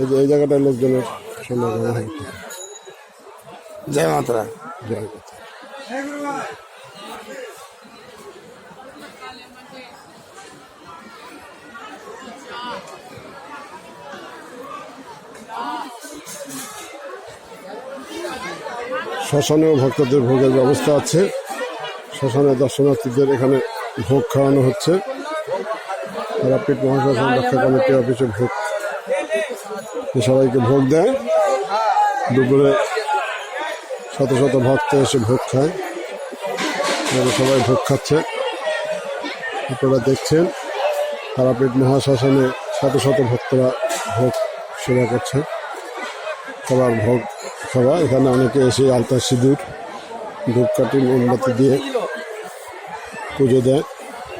এই যে এই জায়গাটায় লোকজনের সমাগম হয় জয় মাতারা জয় কথা শ্মশানেও ভক্তদের ভোগের ব্যবস্থা আছে। শ্মশানে দর্শনার্থীদের এখানে ভোগ খাওয়ানো হচ্ছে। তারাপীঠ মহাশ্মশান রক্ষা কমিটি অফিসে ভোগ সবাইকে ভোগ দেয়। দুপুরে শত শত ভক্ত এসে ভোগ খায়। সবাই ভোগ খাচ্ছে। আপনারা দেখছেন, তারাপীঠ মহাশ্মশানে শত শত ভক্তরা ভোগ সেবা করছে। সবার ভোগ খাওয়া। এখানে অনেকে এসে আলতা সিঁদুর ধূপকাঠি মোমবাতি দিয়ে পুজো দেয়।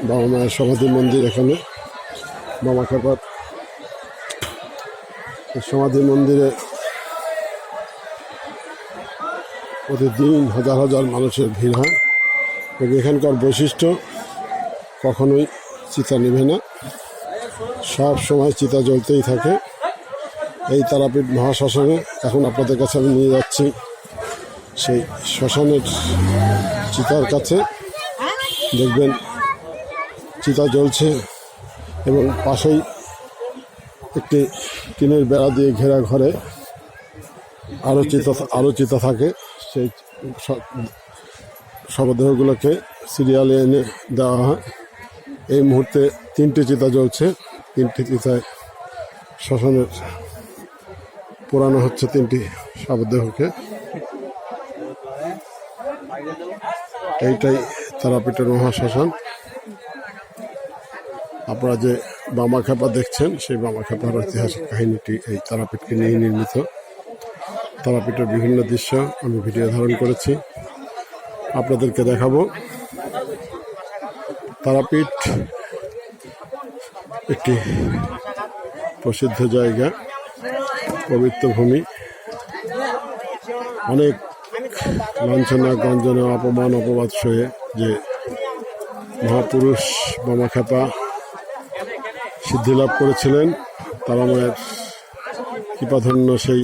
বাবা মায়ের সমাধি মন্দির এখানে। বাবা খাপার সমাধি মন্দিরে প্রতিদিন হাজার হাজার মানুষের ভিড় হয়। এবং এখানকার বৈশিষ্ট্য কখনোই চিতা নেবে না। সব সময় চিতা জ্বলতেই থাকে। এই তারাপীঠ মহাশ্মশানে এখন আপনাদের কাছে আমি নিয়ে যাচ্ছি সেই শ্মশানের চিতার কাছে। দেখবেন চিতা জ্বলছে এবং পাশেই একটি টিনের বেড়া দিয়ে ঘেরা ঘরে আরও চিতা আরও থাকে। সেই শবদেহগুলোকে সিরিয়ালে এনে দেওয়া হয়। এই মুহূর্তে তিনটি চিতা জ্বলছে। তিনটি চিতায় শ্মশানের পোড়ানো হচ্ছে তিনটি শবদেহকে এইটাই তারাপীঠের মহাশ্মশান। আপনারা যে বামা খেপা দেখছেন, সেই বামা খেপার ঐতিহাসিক কাহিনীটি এই তারাপীঠকে নিয়ে নির্মিত। তারাপীঠের বিভিন্ন দৃশ্য আমি ভিডিও ধারণ করেছি। আপনাদেরকে দেখাবো। তারাপীঠ একটি প্রসিদ্ধ জায়গা, পবিত্র ভূমি। অনেক লাঞ্ছনা, গঞ্জনা, অপমান, অপবাদ সয়ে যে মহাপুরুষ বামাখ্যাপা সিদ্ধি লাভ করেছিলেন। তারা মায়ের কৃপাধন্য সেই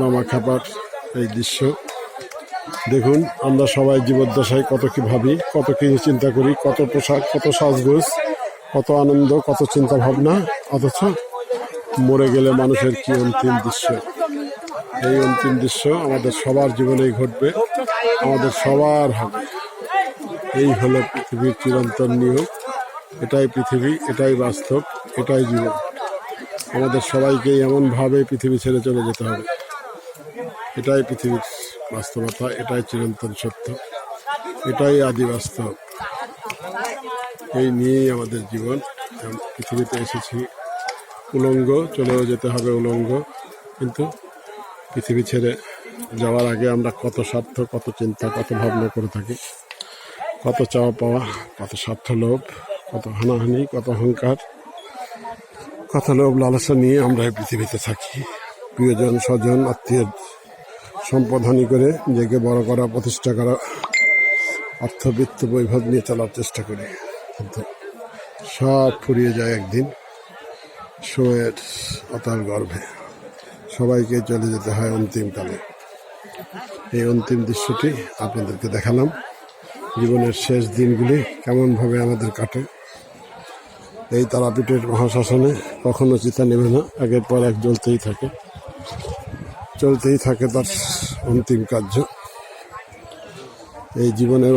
মামা খাপার এই দৃশ্য। দেখুন, আমরা সবাই জীবদ্দশায় কত কি ভাবি, কত কি চিন্তা করি, কত পোশাক, কত সাজগোজ, কত আনন্দ, কত চিন্তা ভাবনা, অথচ মরে গেলে মানুষের কি অন্তিম দৃশ্য? এই অন্তিম দৃশ্য আমাদের সবার জীবনেই ঘটবে, আমাদের সবার হবে। এই হলো পৃথিবীর চিরন্তন নিয়ম এটাই পৃথিবী, এটাই বাস্তব, এটাই জীবন। আমাদের সবাইকে এমনভাবে পৃথিবী ছেড়ে চলে যেতে হবে। এটাই পৃথিবীর বাস্তবতা, এটাই চিরন্তন সত্য, এটাই আদি বাস্তব এই নিয়েই আমাদের জীবন। পৃথিবীতে এসেছি। উলঙ্গ, চলেও যেতে হবে উলঙ্গ। কিন্তু পৃথিবী ছেড়ে যাওয়ার আগে আমরা কত স্বার্থ, কত চিন্তা, কত ভাবনা করে থাকি। কত চাওয়া পাওয়া, কত স্বার্থ লোভ কত হানাহানি, কত অহংকার কত লোভ লালসা নিয়ে আমরা এই পৃথিবীতে থাকি। প্রিয়জন, স্বজন, আত্মীয় সম্পদহানি করে নিজেকে বড় করা, প্রতিষ্ঠা করা অর্থবিত্ত বৈভব নিয়ে চলার চেষ্টা করি। কিন্তু সব ফুরিয়ে যায় একদিন সময়ের অতাল গর্ভে। সবাইকে চলে যেতে হয় অন্তিমকালে এই অন্তিম দৃশ্যটি আপনাদেরকে দেখালাম। জীবনের শেষ দিনগুলি কেমনভাবে আমাদের কাটে এই তারাপীঠের মহাশাসনে কখনো চিতা নেবে না। আগের পর এক জ্বলতেই থাকে। চলতেই থাকে তার অন্তিম কার্য। এই জীবনের